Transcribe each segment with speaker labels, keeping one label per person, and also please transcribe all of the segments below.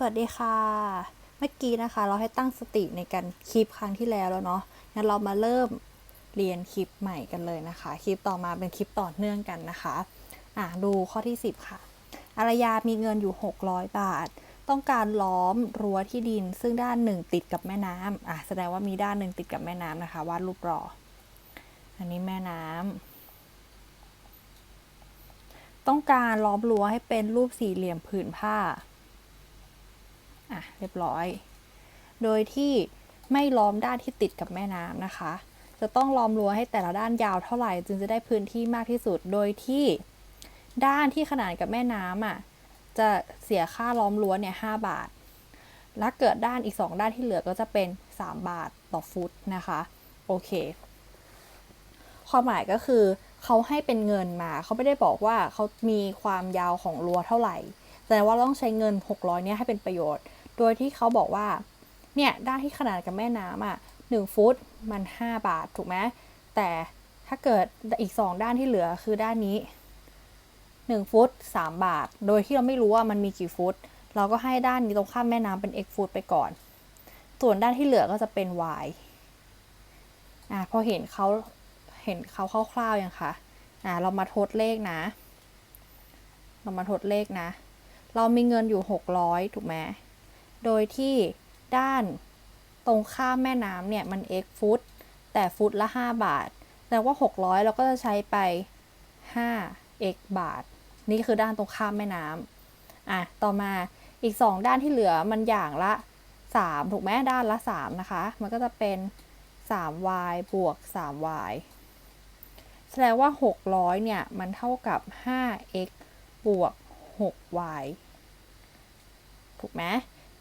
Speaker 1: สวัสดีค่ะ เมื่อกี้นะคะ เราให้ตั้งสติในการคลิปครั้งที่แล้วแล้วเนาะ งั้นเรามาเริ่มเรียนคลิปใหม่กันเลยนะคะ คลิปต่อมาเป็นคลิปต่อเนื่องกันนะคะ อะดูข้อที่ 10 ค่ะ อารยามีเงินอยู่ 600 บาท ต้องการล้อมรั้วที่ดิน ซึ่งด้านหนึ่งติดกับแม่น้ำอะแสดงว่ามีด้านหนึ่งติดกับแม่น้ำนะคะวาดรูปรอ อันนี้แม่น้ำ ต้องการล้อมรั้วให้เป็นรูปสี่เหลี่ยมผืนผ้า อะเรียบร้อย โดยที่ไม่ล้อมด้านที่ติดกับแม่น้ำนะคะ จะต้องล้อมรั้วให้แต่ละด้านยาวเท่าไหร่ จึงจะได้พื้นที่มากที่สุด โดยที่ด้านที่ขนานกับแม่น้ำอะจะเสียค่าล้อมรั้วเนี่ยหบาท และเกิดด้านอีก 2 ด้านที่เหลือก็จะเป็น 3 บาทต่อฟุตนะคะ โอเค ความหมายก็คือเขาให้เป็นเงินมา เขาไม่ได้บอกว่าเขามีความยาวของรั้วเท่าไหร่ แต่ว่าต้องใช้เงิน 600เนี่ยให้เป็นประโยชน์ โดยที่เขาบอกว่า เนี่ยด้านที่ขนาดกับแม่น้ำอะหนึ่งฟุตมัน 5 บาทถูกไหมแต่ถ้าเกิดอีก 2 ด้านที่เหลือคือด้านนี้ 1 ฟุต 3 บาท โดยที่เราไม่รู้ว่ามันมีกี่ฟุต เราก็ให้ด้านนี้ตรงข้ามแม่น้ำเป็น x ฟุตไปก่อน ส่วนด้านที่เหลือก็จะเป็น y อะพอเห็นเขาเห็นเขาคร่าวๆยังคะอะเรามาทดเลขนะ เรามาทดเลขนะ เรามีเงินอยู่ 600 ถูกไหม โดยที่ด้านตรงข้ามแม่น้ำเนี่ยมัน x ฟุต แต่ฟุตละ 5 บาทแสดงว่า 600 เราก็จะใช้ไป 5 x บาท นี่คือด้านตรงข้ามแม่น้ำอะ ต่อมาอีก 2 ด้านที่เหลือมันอย่างละ 3 ถูกไหมด้านละ 3 นะคะ มันก็จะเป็น 3y บวก 3y แสดงว่า 600 เนี่ย มันเท่ากับ 5x บวก 6y ถูกไหม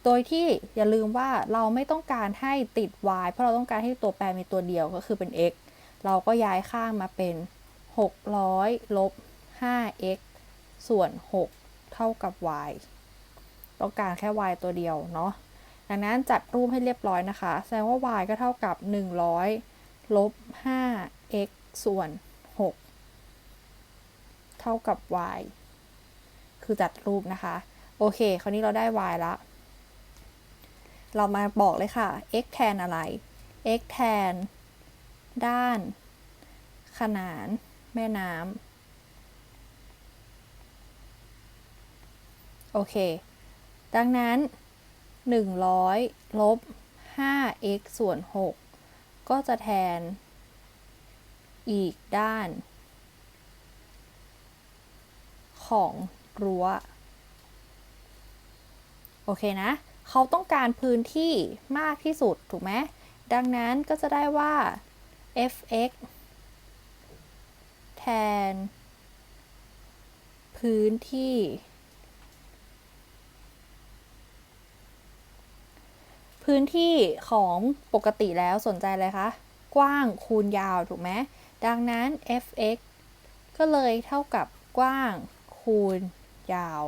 Speaker 1: โดยที่อย่าลืมว่าเราไม่ต้องการให้ติด y เพราะเราต้องการให้ตัวแปรมีตัวเดียวก็คือเป็น x เราก็ย้ายข้างมาเป็น 600ลบ 5x ส่วน 6 เท่ากับ y ต้องการแค่ y ตัวเดียวเนาะดังนั้นจัดรูปให้เรียบร้อยนะคะ แสดงว่า y ก็เท่ากับ 100ลบ 5x ส่วน 6 เท่ากับ y คือจัดรูปนะคะ โอเค คราวนี้เราได้ y ละ เรามาบอกเลยค่ะ x แทนอะไร x แทน ด้าน ขนาน แม่น้ำ โอเค ดังนั้น 100 ลบ 5x ส่วน 6 ก็จะแทน อีกด้าน ของรั้ว โอเคนะ เขาต้องการพื้นที่มากที่สุดถูกไหมดังนั้นก็จะได้ว่า fx แทน พื้นที่ พื้นที่ของปกติแล้วสนใจอะไรคะ กว้างคูณยาวถูกไหมดังนั้น fx ก็เลยเท่ากับกว้างคูณยาว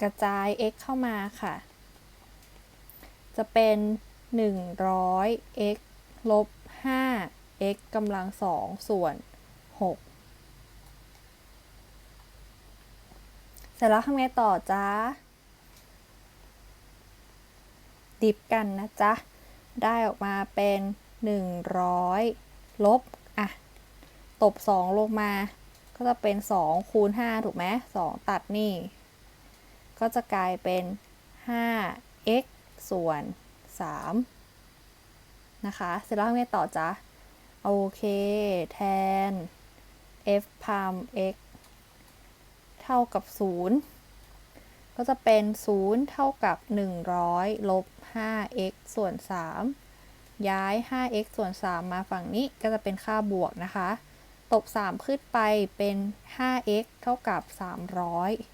Speaker 1: กระจาย x เข้ามาค่ะ จะเป็น 100 x ลบ 5 x กำลังสองส่วน 6 เสร็จแล้วทำไงต่อจ้า ดิฟกันนะจ๊ะ ได้ออกมาเป็น 100 ลบ อะ ตบ 2 ลงมา ก็จะเป็น 2 คูณ 5 ถูกไหม2ตัดนี่ ก็จะกลายเป็น 5x ส่วน 3 นะคะ เสร็จแล้วทำไงต่อจ๊ะ โอเค แทน f พาม x เท่ากับ 0 ก็จะเป็น 0 เท่ากับ 100 ลบ 5x ส่วน 3 ย้าย 5x ส่วน 3 มาฝั่งนี้ก็จะเป็นค่าบวกนะคะ ตบ 3 ขึ้นไปเป็น 5x เท่ากับ 300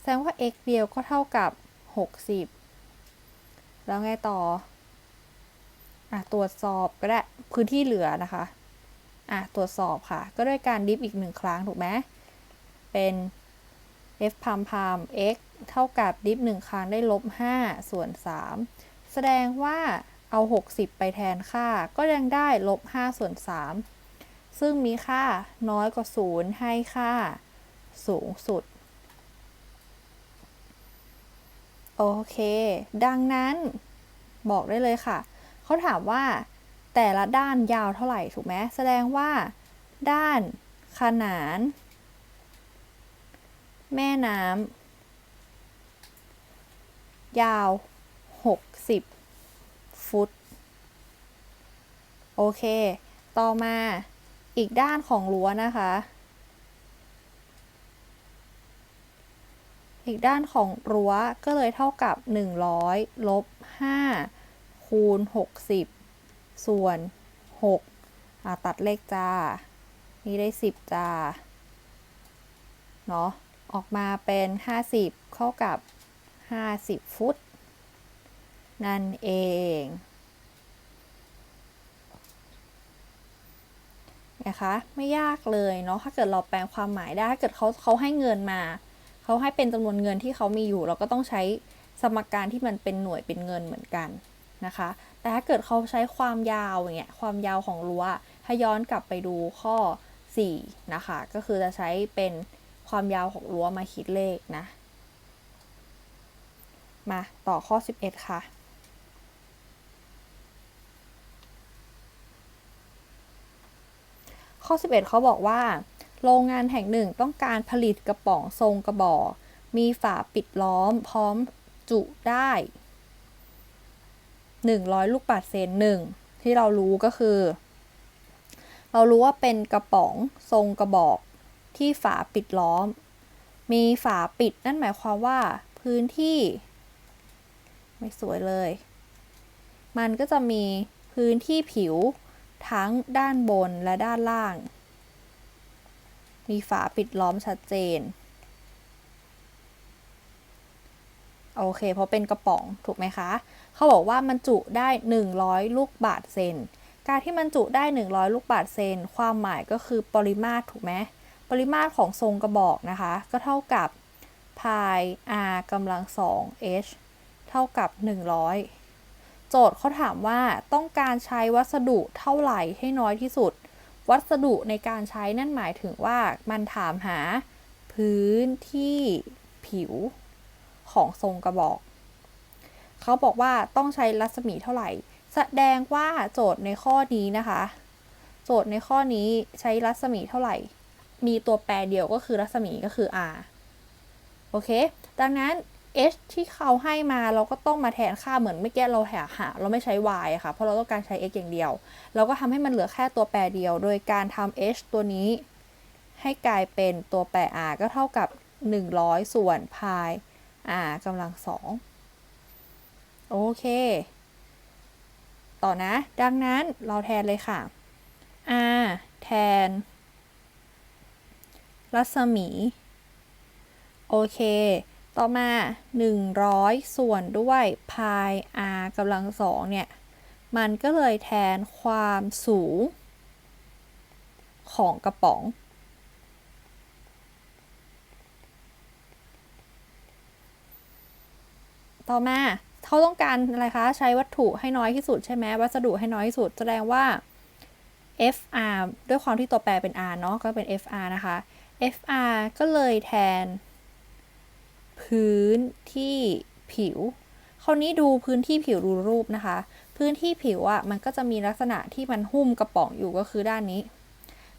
Speaker 1: แสดงว่า x เดียวก็เท่ากับ 60 แล้วไงต่ออะตรวจสอบก็ได้พื้นที่เหลือนะคะอะตรวจสอบค่ะ ก็ด้วยการดิฟอีกหนึ่งครั้งถูกไหมเป็น f พามพาม x เท่ากับดิฟหนึ่งครั้งได้ลบ 5 ส่วน 3 แสดงว่าเอา 60 ไปแทนค่า ก็ยังได้ลบ 5 ส่วน 3 ซึ่งมีค่าน้อยกว่า 0 ให้ค่าสูงสุด โอเค ดังนั้นบอกได้เลยค่ะ เขาถามว่าแต่ละด้านยาวเท่าไหร่ถูกไหมแสดงว่า ด้านขนาน แม่น้ำยาว 60 ฟุต โอเค ต่อมาอีกด้านของรั้วนะคะ อีกด้านของรั้วก็เลยเท่ากับ 100ลบ5คูณ 60 ส่วน 6อะตัดเลขจ้า นี่ได้ 10 จ้า เนาะออกมาเป็น 50 เข้ากับ 50 ฟุต นั่นเอง นะคะ ไม่ยากเลยเนาะ ถ้าเกิดเราแปลงความหมายได้ ถ้าเกิดเขาเขาให้เงินมา เขาให้เป็นจำนวนเงินที่เขามีอยู่ เราก็ต้องใช้สมการที่มันเป็นหน่วยเป็นเงินเหมือนกันนะคะ แต่ถ้าเกิดเขาใช้ความยาวอย่างเงี้ยความยาวของรั้วถ้าย้อนกลับไปดูข้อ 4 นะคะ ก็คือจะใช้เป็นความยาวของรั้วมาคิดเลขนะ มาต่อข้อ 11 ค่ะข้อ 11 เขาบอกว่า โรงงานแห่งหนึ่งต้องการผลิตกระป๋องทรงกระบอกมีฝาปิดล้อมพร้อมจุได้ 100 ลูกบาศก์เซนหนึ่งที่เรารู้ก็คือ เรารู้ว่าเป็นกระป๋องทรงกระบอกที่ฝาปิดล้อม มีฝาปิดนั่นหมายความว่าพื้นที่ ไม่สวยเลย มันก็จะมีพื้นที่ผิวทั้งด้านบนและด้านล่าง มีฝาปิดล้อมชัดเจน โอเค เพราะเป็นกระป๋องถูกไหมคะ เขาบอกว่ามันจุได้ 100 ลูกบาศก์เซน การที่มันจุได้ 100 ลูกบาศก์เซน ความหมายก็คือปริมาตรถูกไหม ปริมาตรของทรงกระบอกนะคะ ก็เท่ากับพาย r กำลัง2 h เท่ากับ 100 โจทย์เขาถามว่าต้องการใช้วัสดุเท่าไหร่ให้น้อยที่สุด วัสดุในการใช้นั่นหมายถึงว่ามันถามหาพื้นที่ผิวของทรงกระบอก เขาบอกว่าต้องใช้รัศมีเท่าไหร่ แสดงว่าโจทย์ในข้อนี้นะคะ โจทย์ในข้อนี้ใช้รัศมีเท่าไหร่ มีตัวแปรเดียวก็คือรัศมีก็คือ r โอเค ดังนั้น h ที่เขาให้มาเราก็ต้องมาแทนค่าเหมือนเมื่อกี้เราหาหาเราไม่ใช้ y ค่ะ เพราะเราต้องการใช้ x อย่างเดียว เราก็ทำให้มันเหลือแค่ตัวแปรเดียว โดยการทำ h ตัวนี้ ให้กลายเป็นตัวแปร r ก็เท่ากับ 100 ส่วน pi r กำลังสองโอเค ต่อนะ ดังนั้นเราแทนเลยค่ะ r แทน รัศมี โอเค ต่อมา 100 ส่วนด้วย pi r กำลังสองเนี่ย มันก็เลยแทนความสูง ของกระป๋อง ต่อมาเขาต้องการอะไรคะ ใช้วัตถุให้น้อยที่สุดใช่ไหมวัสดุให้น้อยที่สุด แสดงว่า fr ด้วยความที่ตัวแปรเป็น r เนาะก็เป็น fr นะคะ fr ก็เลยแทน พื้นที่ผิว คราวนี้ดูพื้นที่ผิวดูรูปนะคะ พื้นที่ผิวอะ่ะมันก็จะมีลักษณะที่มันหุ้มกระป๋องอยู่ก็คือด้านนี้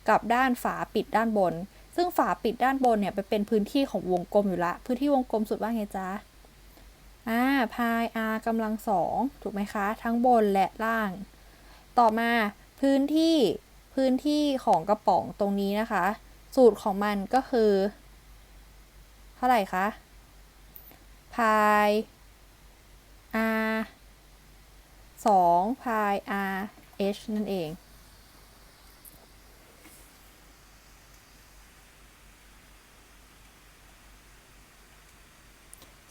Speaker 1: กับด้านฝาปิดด้านบน ซึ่งฝาปิดด้านบนเนี่ยไปเป็นพื้นที่ของวงกลมอยู่ละ พื้นที่วงกลมสุดว่าไงจ๊ะอ่าพาย r กำลังสองถูกไหมคะ ทั้งบนและล่าง ต่อมาพื้นที่พื้นที่ของกระป๋องตรงนี้นะคะ สูตรของมันก็คือ เท่าไหร่คะ พาย r 2พาย r h นั่นเอง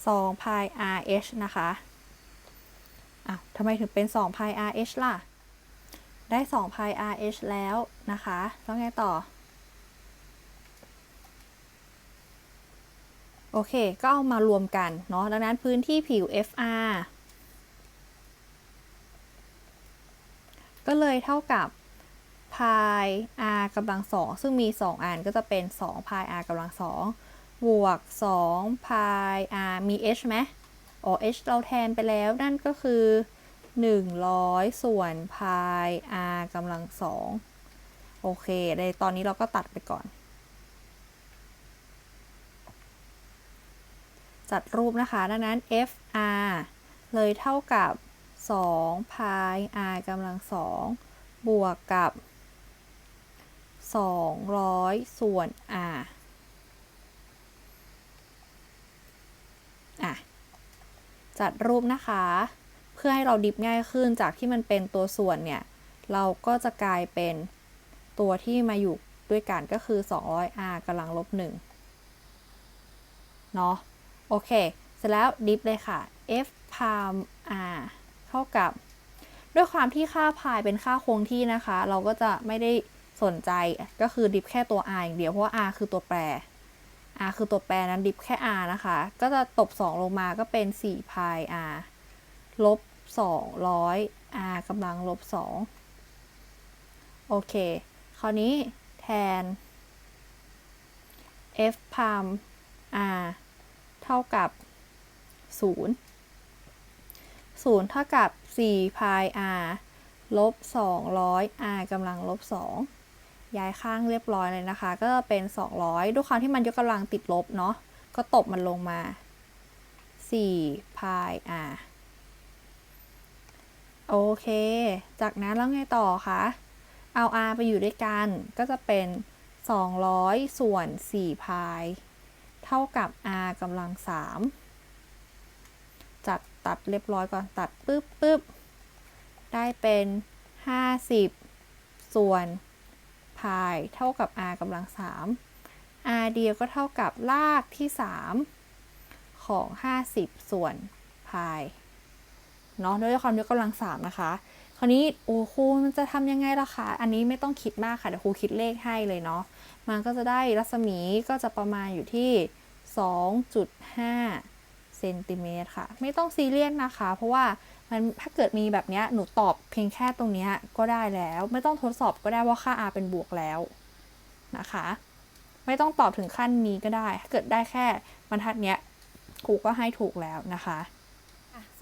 Speaker 1: 2พาย r h นะคะอ้าวทำไมถึงเป็น2พาย r h ล่ะ ได้2พาย r h แล้วนะคะ แล้วไงต่อ โอเค ก็เอามารวมกันเนาะ ดังนั้นพื้นที่ผิว FR ก็เลยเท่ากับพาย r กำลังสอง ซึ่งมี 2 อันก็จะเป็น2พาย r กำลังสอง บวก2พาย r มี h ไหมอ๋อ h เราแทนไปแล้ว นั่นก็คือ 100 ส่วนพาย r กำลังสอง โอเคในตอนนี้เราก็ตัดไปก่อน จัดรูปนะคะ ดังนั้น fr เลยเท่ากับ2พาย r กำลังสองบวกกับ 200 ส่วน r อะ จัดรูปนะคะ เพื่อให้เราดิบง่ายขึ้นจากที่มันเป็นตัวส่วนเนี่ย เราก็จะกลายเป็นตัวที่มาอยู่ด้วยกันก็คือ 200r กำลังลบ1เนาะ โอเค เสร็จแล้วดิฟเลยค่ะ f พาม r เท่ากับ ด้วยความที่ค่าพายเป็นค่าคงที่นะคะ เราก็จะไม่ได้สนใจก็คือดิฟแค่ตัว r อย่างเดียวเพราะว่า r คือตัวแปร r คือตัวแปรนั้นดิฟแค่ r นะคะ ก็จะตบ 2 ลงมาก็เป็น4พาย r ลบ 200 r กำลังลบ 2 โอเค คราวนี้แทน f พาม r ท่ากับ 0 0 เท่ากับ4พาย r ลบ 200 r กำลังลบ 2 ย้ายข้างเรียบร้อยเลยนะคะ ก็เป็น 200 ด้วยความที่มันยกกำลังติดลบเนาะ ก็ตบมันลงมา4พาย r โอเค จากนั้นแล้วไงต่อคะ เอา r ไปอยู่ด้วยกัน ก็จะเป็น 200 ส่วน4พาย เท่ากับ r กำลัง3จัดตัดเรียบร้อยก่อนตัดปึ๊บปึ๊บได้เป็น 50 ส่วนพายเท่ากับ r กำลัง3 r เดียวก็เท่ากับลากที่ 3 ของ 50 ส่วนพายเนาะด้วยความยกกำลัง3นะคะคราวนี้โอ้ครูมันจะทำยังไงล่ะคะอันนี้ไม่ต้องคิดมากค่ะเดี๋ยวครูคิดเลขให้เลยเนาะมันก็จะได้รัศมีก็จะประมาณอยู่ที่ 2.5เซนติเมตรค่ะ ไม่ต้องซีเรียสนะคะ เพราะว่ามันถ้าเกิดมีแบบนี้หนูตอบเพียงแค่ตรงนี้ก็ได้แล้ว ไม่ต้องทดสอบก็ได้ว่าค่า r เป็นบวกแล้วนะคะ ไม่ต้องตอบถึงขั้นนี้ก็ได้ ถ้าเกิดได้แค่บรรทัดเนี้ยครูก็ให้ถูกแล้วนะคะ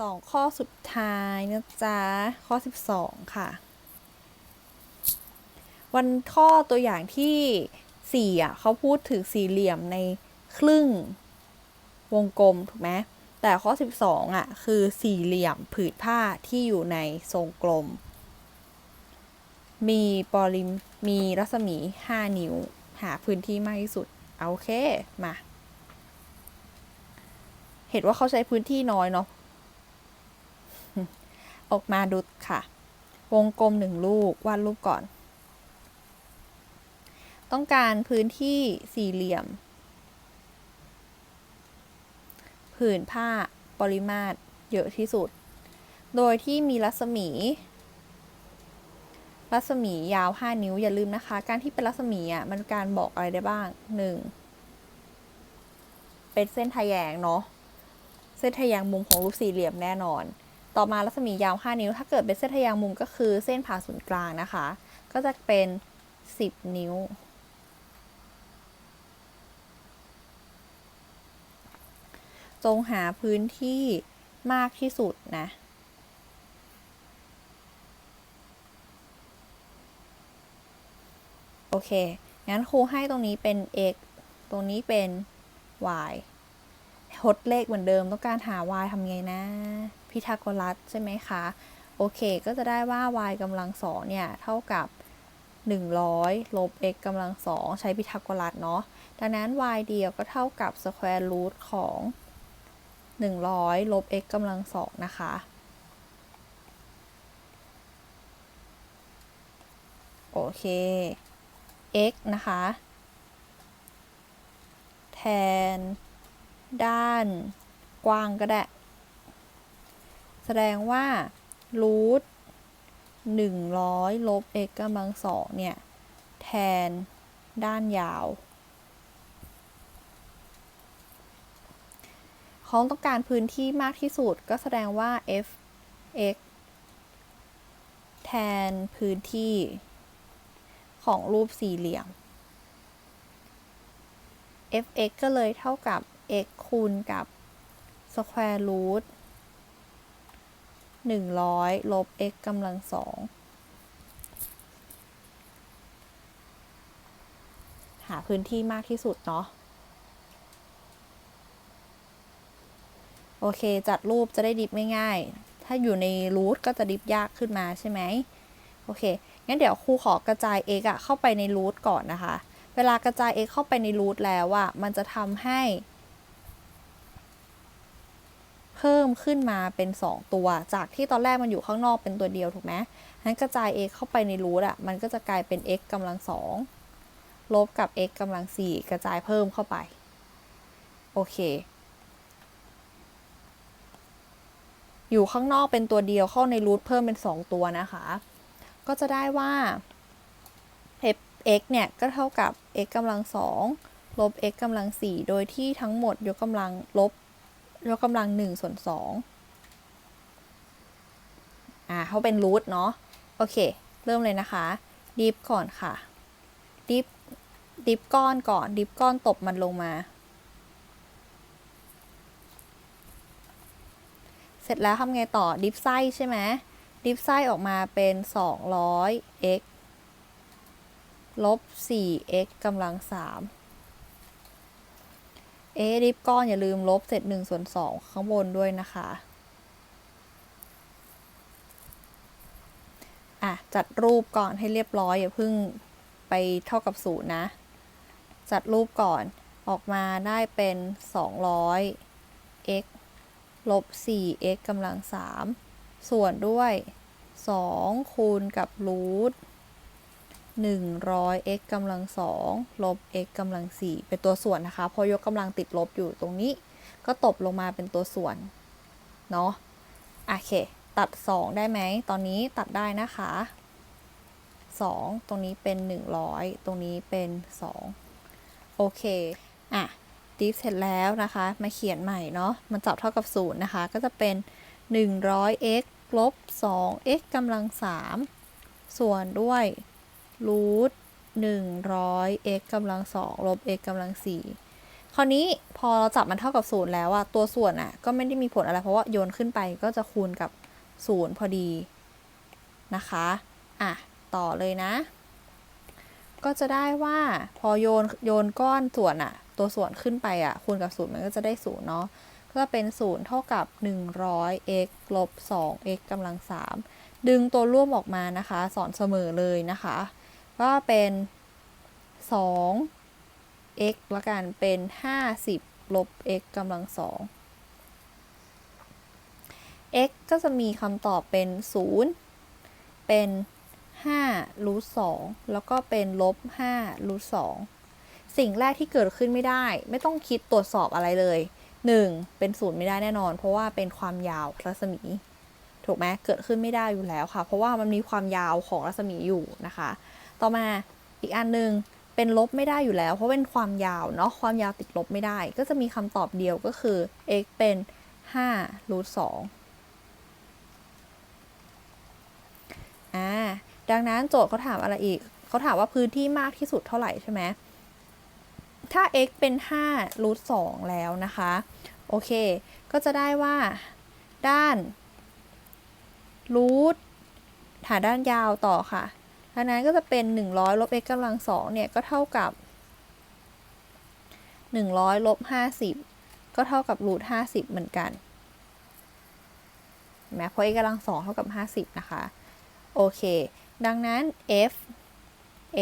Speaker 1: สองข้อสุดท้ายนะจ๊ะ ข้อ 12 ค่ะ วันข้อตัวอย่างที่4อะเขาพูดถึงสี่เหลี่ยมใน ครึ่งวงกลมถูกไหมแต่ข้อ 12อะคือสี่เหลี่ยมผืนผ้าที่อยู่ในทรงกลม มีปริมมีรัศมี 5 นิ้ว หาพื้นที่มากที่สุดโอเค มา เห็นว่าเขาใช้พื้นที่น้อยเนาะออกมาดูค่ะ วงกลมหนึ่งลูก วาดรูปก่อน ต้องการพื้นที่สี่เหลี่ยม ผืนผ้าปริมาตรเยอะที่สุด โดยที่มีรัศมี รัศมียาว 5 นิ้วอย่าลืมนะคะ การที่เป็นรัศมีอะมันการบอกอะไรได้บ้าง 1. เป็นเส้นทะแยงเนาะเส้นทะแยงมุมของรูปสี่เหลี่ยมแน่นอน ต่อมารัศมียาว 5 นิ้ว ถ้าเกิดเป็นเส้นทะแยงมุมก็คือเส้นผ่าศูนย์กลางนะคะ ก็จะเป็น 10 นิ้ว จงหาพื้นที่มากที่สุดนะ โอเค งั้นครูให้ตรงนี้เป็น x ตรงนี้เป็น y ทดเลขเหมือนเดิมต้องการหา y ทำไงนะ พิทาโกรัสใช่ไหมคะ โอเค ก็จะได้ว่า y กำลังสองเนี่ย เท่ากับ 100 ลบ x กำลังสองใช้พิทาโกรัสเนาะ ดังนั้น y เดียวก็เท่ากับ square root ของ 100 ลบ x กำลังสองนะคะ โอเค x นะคะ แทน ด้านกว้างก็ได้ แสดงว่ารูท100 ลบ x กำลังสองเนี่ย แทนด้านยาว เขาต้องการพื้นที่มากที่สุด ก็แสดงว่า f x แทนพื้นที่ของรูปสี่เหลี่ยม f x ก็เลยเท่ากับ x คูณกับ
Speaker 2: square root หนึ่งร้อยลบ x กำลังสองหาพื้นที่มากที่สุดเนาะ โอเค จัดรูปจะได้ดิฟง่ายถ้าอยู่ในรูทก็จะดิฟยากขึ้นมาใช่ไหมโอเค งั้นเดี๋ยวครูขอกระจาย x อะเข้าไปในรูทก่อนนะคะ เวลากระจาย x เข้าไปในรูทแล้วอะมันจะทำให้ เพิ่มขึ้นมาเป็น 2 ตัว จากที่ตอนแรกมันอยู่ข้างนอกเป็นตัวเดียวถูกไหมงั้นกระจาย x เข้าไปในรูทอะมันก็จะกลายเป็น x กำลังสองลบกับ x กำลังสี่กระจายเพิ่มเข้าไป โอเค อยู่ข้างนอกเป็นตัวเดียวเข้าในรูทเพิ่มเป็น 2 ตัวนะคะ ก็จะได้ว่า f x เนี่ย ก็เท่ากับ x กำลังสองลบ x กำลังสี่โดยที่ทั้งหมดยกกำลังลบยกกำลังหนึ่งส่วนสองอ่าเขาเป็นรูทเนาะโอเค เริ่มเลยนะคะ ดิฟก่อนค่ะ ดิฟดิฟก้อนก่อน ดิฟก้อนตบมันลงมา เสร็จแล้วทำไงต่อดิฟไส้ใช่ไหมดิฟไส้ออกมาเป็น 200 x ลบ 4x กำลัง 3 เอดิฟก้อนอย่าลืมลบเศษ1ส่วน2ข้างบนด้วยนะคะอะ จัดรูปก่อนให้เรียบร้อย อย่าเพิ่งไปเท่ากับศูนย์นะ จัดรูปก่อนออกมาได้เป็น 200 x ลบ 4x กำลัง 3 ส่วนด้วย 2 คูณกับรูท100 x กำลัง2ลบ x กำลัง4เป็นตัวส่วนนะคะ พอยกกำลังติดลบอยู่ตรงนี้ ก็ตบลงมาเป็นตัวส่วน เนาะโอเค ตัด 2 ได้ไหม ตอนนี้ตัดได้นะคะ 2 ตรงนี้เป็น 100 ตรงนี้เป็น 2 โอเค อะ ดิฟเสร็จแล้วนะคะ มาเขียนใหม่เนาะมันจับเท่ากับ0นะคะ ก็จะเป็น 100x ลบ 2x กำลัง 3 ส่วนด้วยรูท100 x กำลัง2ลบ x กำลัง4คราวนี้พอเราจับมันเท่ากับ 0 แล้วอะตัวส่วนอะก็ไม่ได้มีผลอะไร เพราะว่าโยนขึ้นไปก็จะคูณกับ 0 พอดีนะคะอะต่อเลยนะ ก็จะได้ว่าพอโยนโยนก้อนส่วนอะ ตัวส่วนขึ้นไปอะคูณกับ0มันก็จะได้0เนาะ ก็จะเป็น0เท่ากับ 100x ลบ 2x กำลัง 3 ดึงตัวร่วมออกมานะคะ สอนเสมอเลยนะคะ ก็เป็น2 x ละกัน เป็น 50 ลบ x กำลัง 2 x ก็จะมีคำตอบเป็น 0 เป็น5รูท2แล้วก็เป็นลบ5รูท2 สิ่งแรกที่เกิดขึ้นไม่ได้ ไม่ต้องคิดตรวจสอบอะไรเลย 1 เป็นศูนย์ไม่ได้แน่นอน เพราะว่าเป็นความยาวรัศมี ถูกไหมเกิดขึ้นไม่ได้อยู่แล้วค่ะ เพราะว่ามันมีความยาวของรัศมีอยู่นะคะ ต่อมาอีกอันหนึ่งเป็นลบไม่ได้อยู่แล้ว เพราะเป็นความยาวเนาะความยาวติดลบไม่ได้ ก็จะมีคำตอบเดียวก็คือ x เป็น5รูท2อ่าดังนั้นโจทย์เขาถามอะไรอีก เขาถามว่าพื้นที่มากที่สุดเท่าไหร่ใช่ไหม ถ้า x เป็น5รูท2แล้วนะคะ โอเค ก็จะได้ว่า ด้านรูทหาด้านยาวต่อค่ะดังนั้นก็จะเป็น 100ลบ x กำลัง2เนี่ย ก็เท่ากับ 100ลบ50 ก็เท่ากับรูท50 เหมือนกันเห็นไหมเพราะ x กำลัง2เท่ากับ 50 นะคะ โอเค ดังนั้น f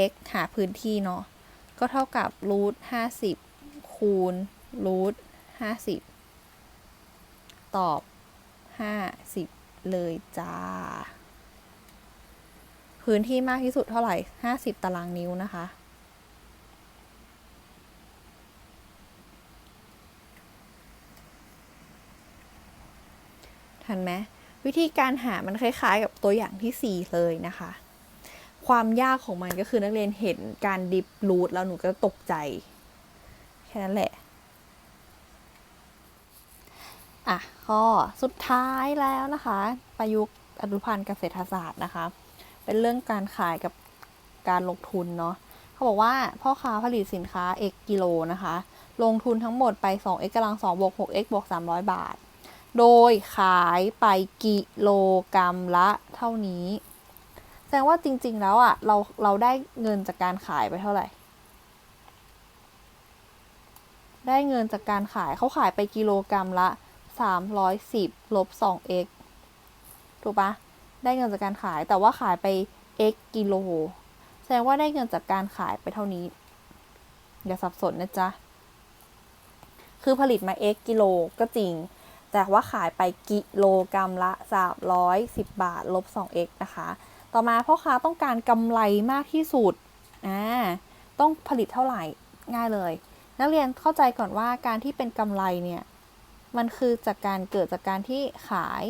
Speaker 2: x หาพื้นที่เนาะ ก็เท่ากับรูท50คูณรูท50ตอบ50เลยจ้า พื้นที่มากที่สุดเท่าไหร่50ตารางนิ้วนะคะ ทันไหมวิธีการหามันคล้ายๆกับตัวอย่างที่ 4 เลยนะคะ ความยากของมันก็คือนักเรียนเห็นการดิฟรูทแล้วหนูก็ตกใจ แค่นั้นแหละ อะข้อสุดท้ายแล้วนะคะ ประยุกต์อนุพันธ์เกษตรศาสตร์นะคะ เป็นเรื่องการขายกับการลงทุนเนาะเขาบอกว่าพ่อค้าผลิตสินค้า x กิโลนะคะ ลงทุนทั้งหมดไป 2x กำลัง2บวก 6x บวก 300 บาท โดยขายไปกิโลกรัมละเท่านี้ ดงว่าจริง ๆ แล้วอะเราเราได้เงินจากการขายไปเท่าไหร่ ได้เงินจากการขายเขาขายไปกิโลกรัมละ 310ลบ 2x ถูกปะได้เงินจากการขายแต่ว่าขายไป x กิโลแสดงว่าได้เงินจากการขายไปเท่านี้ อย่าสับสนนะจ๊ะ คือผลิตมา x กิโลก็จริง แต่ว่าขายไปกิโลกรัมละ 310 บาท ลบ 2x นะคะ ต่อมาพ่อค้าต้องการกำไรมากที่สุดอ่าต้องผลิตเท่าไหร่ง่ายเลย นักเรียนเข้าใจก่อนว่าการที่เป็นกำไรเนี่ยมันคือจากการเกิดจากการที่ขาย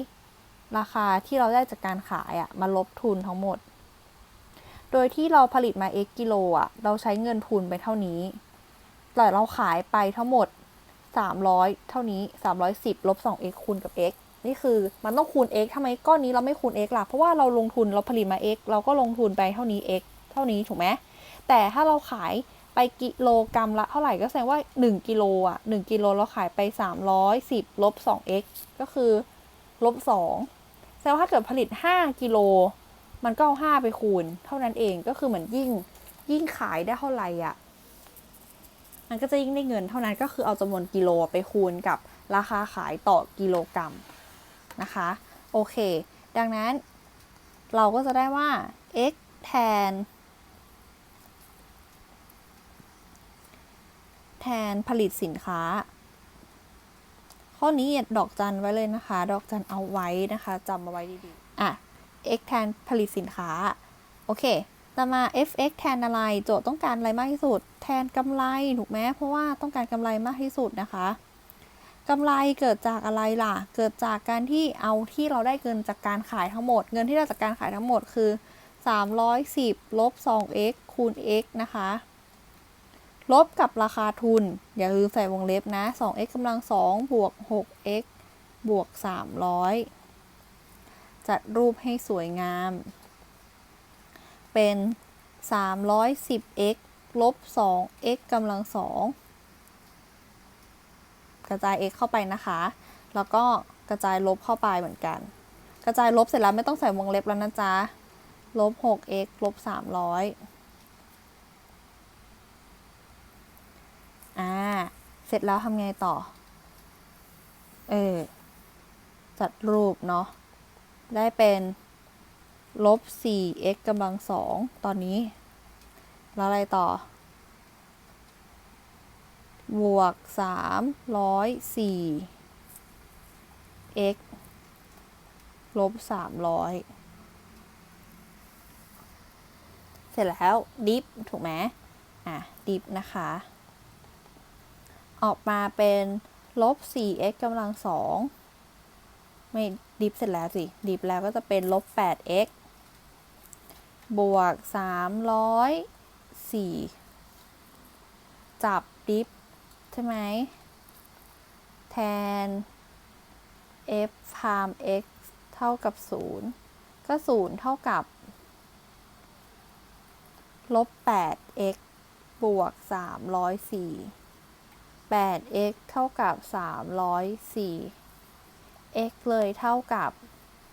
Speaker 2: ราคาที่เราได้จากการขายอะมาลบทุนทั้งหมด โดยที่เราผลิตมา x กิโลอะเราใช้เงินทุนไปเท่านี้ แต่เราขายไปทั้งหมด 300 เท่านี้ 310 ลบ 2x คูณกับ x นี่คือมันต้องคูณ x ทำไมก้อนนี้เราไม่คูณ x ล่ะ เพราะว่าเราลงทุนเราผลิตมา x เราก็ลงทุนไปเท่านี้ x เท่านี้ถูกไหมแต่ถ้าเราขายไปกิโลกรัมละเท่าไหร่ก็แสดงว่า 1 กิโลอะ 1 กิโลเราขายไป 310ลบ 2x ก็คือลบ 2 แสดงว่าถ้าเกิดผลิต 5 กิโล มันก็เอา 5 ไปคูณ เท่านั้นเองก็คือเหมือนยิ่งยิ่งขายได้เท่าไหร่อะ มันก็จะยิ่งได้เงินเท่านั้นก็คือเอาจำนวนกิโลไปคูณกับราคาขายต่อกิโลกรัม นะคะ โอเค ดังนั้นเราก็จะได้ว่า x แทน แทนผลิตสินค้า ข้อนี้ดอกจันไว้เลยนะคะ ดอกจันเอาไว้นะคะจำเอาไว้ดีๆ อะ x แทนผลิตสินค้า โอเคต่อมา fx แทนอะไร โจทย์ต้องการอะไรมากที่สุด แทนกำไร ถูกไหมเพราะว่าต้องการกำไรมากที่สุดนะคะ กำไรเกิดจากอะไรล่ะ เกิดจากการที่เอาที่เราได้เงินจากการขายทั้งหมด เงินที่ได้จากการขายทั้งหมดคือ 310ลบ 2x คูณ x นะคะ ลบกับราคาทุน อย่าลืมใส่วงเล็บนะ 2x กำลัง2บวก 6x บวก 300 จัดรูปให้สวยงาม เป็น 310x ลบ 2x กำลัง2 กระจาย x เข้าไปนะคะ แล้วก็กระจายลบเข้าไปเหมือนกัน กระจายลบเสร็จแล้วไม่ต้องใส่วงเล็บแล้วนะจ๊ะ ลบ 6x ลบ 300 อ่า เสร็จแล้วทำไงต่อ เออ จัดรูปเนาะ ได้เป็นลบ 4x กำลังสองตอนนี้ แล้วอะไรต่อ บวก304 x ลบ300เสร็จแล้วดิฟถูกไหมอะดิฟนะคะ ออกมาเป็นลบ 4x กำลังสองไม่ดิฟเสร็จแล้วสิ ดิฟแล้วก็จะเป็นลบ 8x บวก 304 จับดิฟ ช่ไหม แทน f พาม x เท่ากับ 0 ก็ 0 เท่ากับ ลบ 8x บวก 304 8x เท่ากับ 304 x เลยเท่ากับ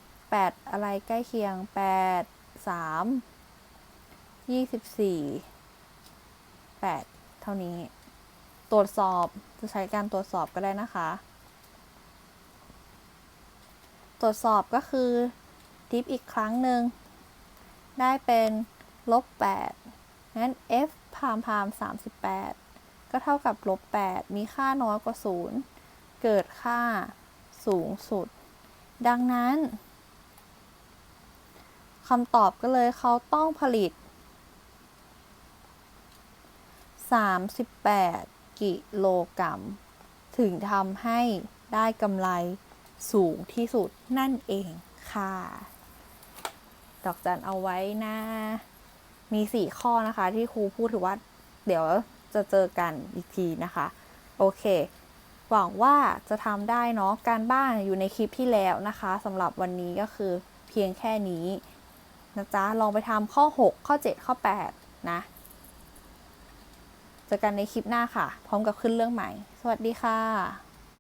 Speaker 2: 8 อะไรใกล้เคียง 8 3 24 8 เท่านี้ ตรวจสอบจะใช้การตรวจสอบก็ได้นะคะ ตรวจสอบก็คือดิฟอีกครั้งหนึ่งได้เป็นลบ8งั้น f พามพาม38 ก็เท่ากับลบ8มีค่าน้อยกว่า 0 เกิดค่าสูงสุด ดังนั้นคำตอบก็เลยเขาต้องผลิต 38 กิโลกรัม ถึงทำให้ได้กำไรสูงที่สุดนั่นเองค่ะ ดอกจันเอาไว้นะ มี 4 ข้อนะคะที่ครูพูดถือว่า เดี๋ยวจะเจอกันอีกทีนะคะ โอเค หวังว่าจะทำได้เนาะ การบ้านอยู่ในคลิปที่แล้วนะคะสำหรับวันนี้ก็คือเพียงแค่นี้นะจ๊ะ ลองไปทำข้อ 6 ข้อ 7 ข้อ 8 นะ เจอกันในคลิปหน้าค่ะ พร้อมกับขึ้นเรื่องใหม่ สวัสดีค่ะ